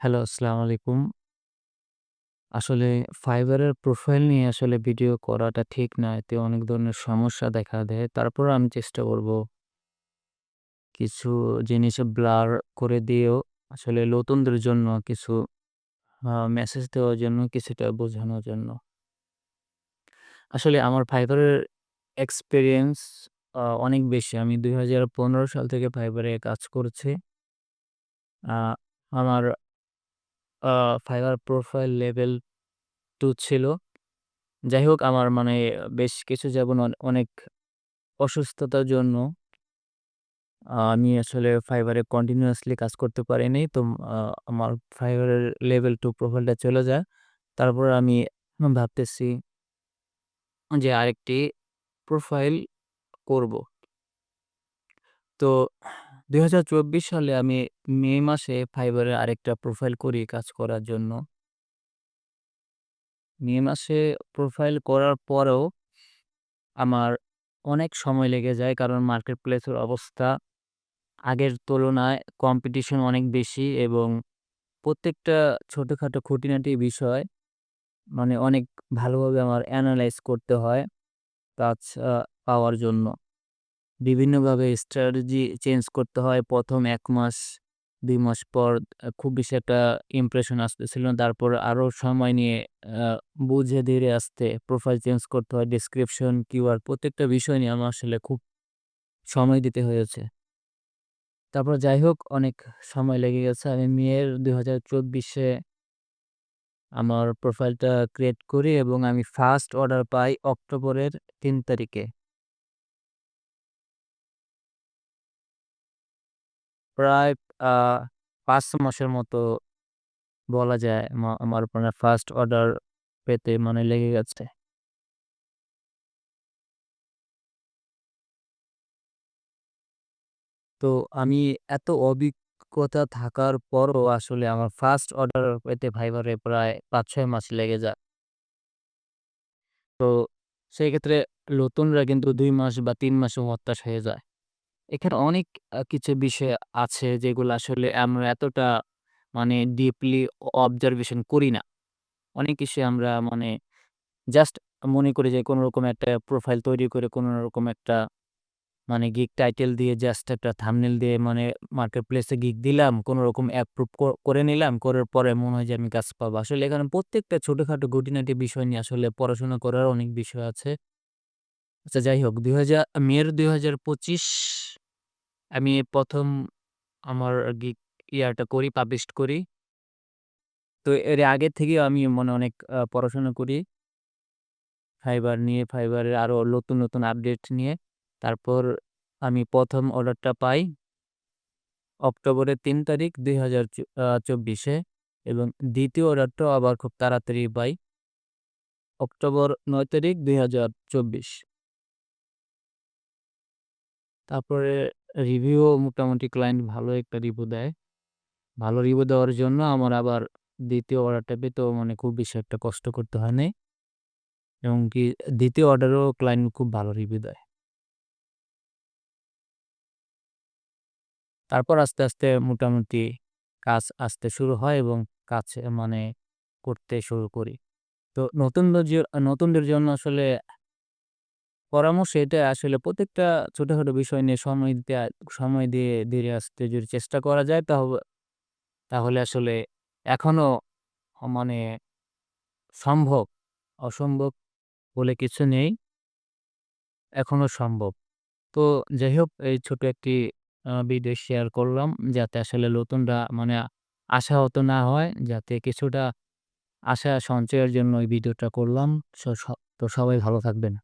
Hello, আসসালামু আলাইকুম। আসলে ফাইবারের প্রোফাইল নিয়ে আসলে ভিডিও করাটা ঠিক না। এতে অনেক ধরনের সমস্যা দেখা দেয়। তারপরেও আমি চেষ্টা করব কিছু জিনিস ব্লার করে দিয়েও আসলে নতুনদের জন্য কিছু মেসেজ দেওয়ার জন্য, কিছুটা বোঝানোর জন্য। আসলে আমার ফাইবারের এক্সপেরিয়েন্স অনেক বেশি। আমি ২০১৫ সাল থেকে ফাইবারে কাজ করছি। আমার Fiverr প্রোফাইল লেভেল টু ছিল। যাই হোক আমার মানে বেশ কিছু যেমন অনেক অসুস্থতার জন্য আমি আসলে এ কন্টিনিউয়াসলি কাজ করতে পারিনি। তো আমার ফাইবারের লেভেল টু প্রোফাইলটা চলে যায়। তারপর আমি ভাবতেছি যে আরেকটি প্রোফাইল করব। তো ২০২৪ সালে আমি মে মাসে এ আরেকটা প্রোফাইল করি কাজ করার জন্য। মে মাসে প্রোফাইল করার পরেও আমার অনেক সময় লেগে যায়। কারণ মার্কেট প্লেসের অবস্থা আগের তুলনায় কম্পিটিশন অনেক বেশি এবং প্রত্যেকটা ছোটখাটো খুঁটিনাটি বিষয় মানে অনেক ভালোভাবে আমার এনালাইজ করতে হয় কাজ পাওয়ার জন্য। বিভিন্নভাবে স্ট্র্যাটেজি চেঞ্জ করতে হয়। ১ম ১ মাস, দুই মাস পর খুব বেশি একটা ইমপ্রেশন আসতেছিল। তারপর আরও সময় নিয়ে বুঝে ধীরে আসতে প্রোফাইল চেঞ্জ করতে হয়। ডেসক্রিপশন, কিওয়ার্ড প্রত্যেকটা বিষয় নিয়ে আমার আসলে খুব সময় দিতে হয়েছে। তারপর যাই হোক অনেক সময় লেগে গেছে। আমি মের ২০২৪ এ আমার প্রোফাইলটা ক্রিয়েট করি এবং আমি ফার্স্ট অর্ডার পাই অক্টোবরের তিন তারিখে। প্রায়, আ ৫ মাসের মতো বলা যায় আমা আমার মানে ফার্স্ট অর্ডার পেতে মানে লেগে গেছে। তো আমি এত অভিজ্ঞতা থাকার পরও আসলে আমার ফার্স্ট অর্ডার পেতে এ প্রায় ৫-৬ মাস লেগে যায়। তো সেক্ষেত্রে নতুনরা কিন্তু ২ মাস বা ৩ মাসেও হতাশ হয়ে যায়। এখানে অনেক কিছু বিষয় আছে যেগুলো আসলে আমরা এতটা মানে ডিপলি অবজারভেশন করি না। অনেক কিছুই আমরা মানে জাস্ট মনে করি যে কোনরকম একটা প্রোফাইল তৈরি করে কোনরকম একটা মানে গিগ টাইটেল দিয়ে জাস্ট একটা থাম্বনেইল দিয়ে মানে মার্কেট প্লেসে গিগ দিলাম। কোনরকম অ্যাপ্রুভ করে নিলাম। করার পরে মনে হয় যে আমি কাজ পাবো। আসলে এখানে প্রত্যেকটা ছোটখাটো খুঁটিনাটি বিষয় নিয়ে আসলে পড়াশোনা করার অনেক বিষয় আছে। আচ্ছা যাই হোক ২০০০ মের ২০২৫ আমি প্রথম আমার গিক ইয়াটা করি, পাবলিশ করি। তো এর আগে থেকেই আমি মানে অনেক পড়াশোনা করি। ফাইবার নিয়ে, ফাইবারের আরও নতুন, নতুন আপডেট নিয়ে। তারপর আমি প্রথম অর্ডারটা পাই অক্টোবরের তিন তারিখ ২০০৪ আ ২৪ এ এবং দ্বিতীয় অর্ডারটাও আবার খুব তাড়াতাড়ি পাই। অক্টোবর নয় তারিখ ২০২৪। তারপরে রিভিউও মোটামুটি ক্লায়েন্ট ভালো একটা রিভিউ দেয়। ভালো রিভিউ দেওয়ার জন্য আমার আবার ২য় অর্ডারটা পেতেও মানে খুব বেশি একটা কষ্ট করতে হয় নাই। এমনকি ২য় অর্ডারেও ক্লায়েন্ট খুব ভালো রিভিউ দেয়। তারপর আস্তে, আস্তে মোটামুটি কাজ আসতে শুরু হয় এবং কাজ মানে করতে শুরু করি। তো নতুনদের নতুনদের জন্য আসলে পরামর্শ এটা আসলে প্রত্যেকটা ছোটখাটো বিষয় নিয়ে সময় দিতে সময় দিয়ে ধীরে আসতে যদি চেষ্টা করা যায় তাহ তাহলে আসলে এখনও মানে সম্ভব, অসম্ভব বলে কিছু নেই। এখনও সম্ভব। তো যাই হোক এই ছোট একটি ভিডিও শেয়ার করলাম যাতে আসলে নতুনরা মানে আশাহত না হয়। যাতে কিছুটা আশা সঞ্চয়ের জন্য এই ভিডিওটা করলাম। তো সবাই ভালো থাকবেন।